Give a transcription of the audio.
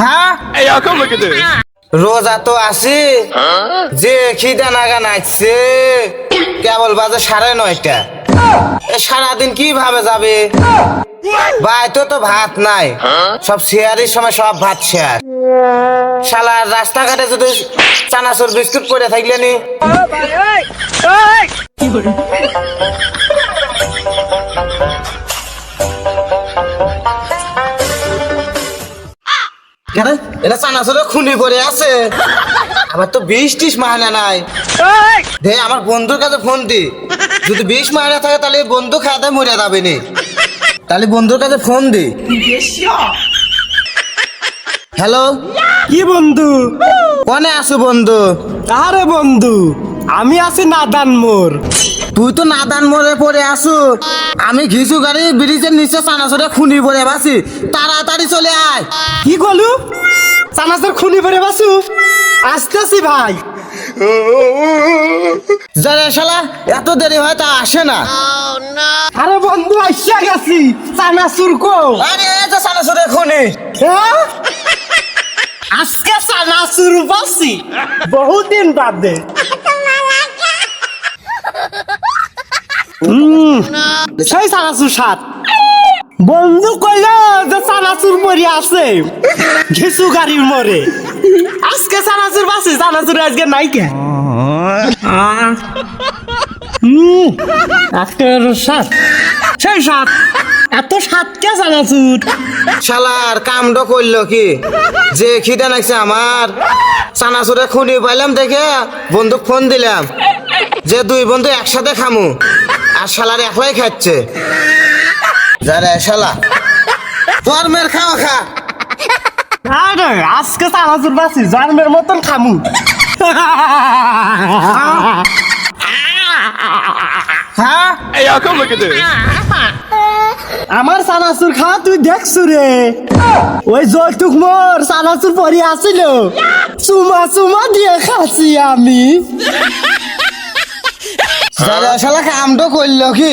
হ্যাঁ? Hey, y'all, come look at this. রোজা তো আছি। যে খিদা নাগা নাচছে কেবল বাজে সাড়ে নয়টা। এ সারাদিন কীভাবে যাবে? ভাই তো তো ভাত নাই। সব শেয়ারের সময় সব ভাত শেয়ার। শালার রাস্তাঘাটে যদি চানাচুর বিস্কুট পরে থাকলে কেন? এটা চানাচুরে খুনি পড়ে আছে। আবার তো বিশ টিস মাহানা নাই। দে আমার বন্ধুর কাছে ফোন দি। যদি বিশ মাহানা থাকে তাহলে বন্ধু খাতে মরে যাবে নি। তাহলে বন্ধুর কাছে ফোন দি। হ্যালো? কি বন্ধু? কনে আছো বন্ধু? আরে বন্ধু? আমি আছি নাদান মোর তুই তো নাদান মোড়ে পড়ে আসু আমি ঘিসু গাড়ি ব্রিজের নিচে চানাচুরে খুনি পড়ে বাসি। তাড়াতাড়ি চলে আয়। কি গলু চানাচুর খুনি পরে বাসু? আসতেছি ভাই। যারা শালা এত দেরি হয় তা আসে না। আরে বন্ধু আইসা গেছি। চানাচুর কো আরে এই তো চানাচুরে খুনি। হ্যাঁ? আজকে চানাচুর বাসি। বহুদিন বাদে। সেই চানাচুর সাত। বন্ধু কইল যে চানাচুর মরি আছে। ঘিসু গাড়ির মরে। আজকে চানাচুর বাসি চানাচুর আজকে নাই কে? আজকের সাত। সেই সাত। এত সাত কে চানাচুর? শালার কামড করল কি? যে খিদে নাকছে আমার। চানাচুরে খুনি পাইলাম দেখে বন্ধুক ফোন দিলাম। যে দুই বন্ধু একসাথে খামু। আর শালার একলাই খাচ্ছে। যারা শালা তোর মেয়ের খাওয়া খা। আরে আজকে চানাচুর বাসি জার্মের মতন খামু। হ্যাঁ. আমার চানাচুর খাওয়া তুই দেখছু রে। ওই জয়টুক মোর চানাচুর পরি আছিল চুমা চুমা দিয়ে খাচ্ছি আমি। যারা শালা কামটো করল কি?